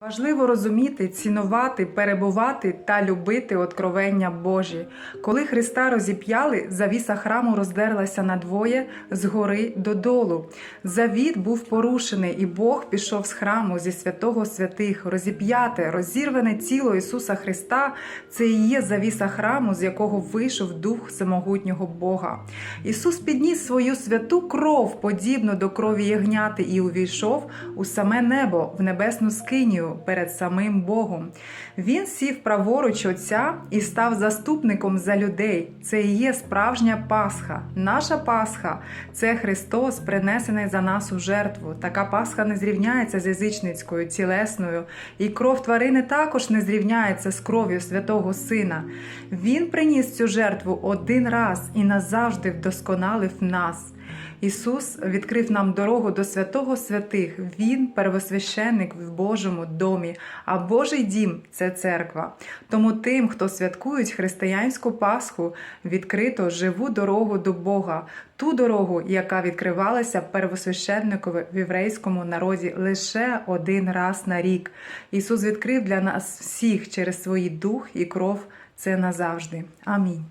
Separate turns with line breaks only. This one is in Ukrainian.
Важливо розуміти, цінувати, перебувати та любити откровення Божі. Коли Христа розіп'яли, завіса храму роздерлася надвоє згори додолу. Завіт був порушений, і Бог пішов з храму зі святого святих. Розіп'яте, розірване тіло Ісуса Христа це і є завіса храму, з якого вийшов дух самогутнього Бога. Ісус підніс свою святу кров, подібну до крові ягняти, і увійшов у саме небо, в небесну скинію перед самим Богом. Він сів праворуч Отця і став заступником за людей. Це і є справжня Пасха. Наша Пасха це Христос, принесений за нас у жертву. Така Пасха не зрівняється з язичницькою, тілесною, і кров тварини також не зрівняється з кров'ю святого Сина. Він приніс цю жертву один раз і назавжди вдосконалив нас. Ісус відкрив нам дорогу до святого святих. Він первосвященник в Божому домі, а Божий дім це церква. Тому тим, хто святкують християнську Пасху, відкрито живу дорогу до Бога, ту дорогу, яка відкривалася первосвященникові в єврейському народі лише один раз на рік. Ісус відкрив для нас всіх через свій дух і кров це назавжди. Амінь.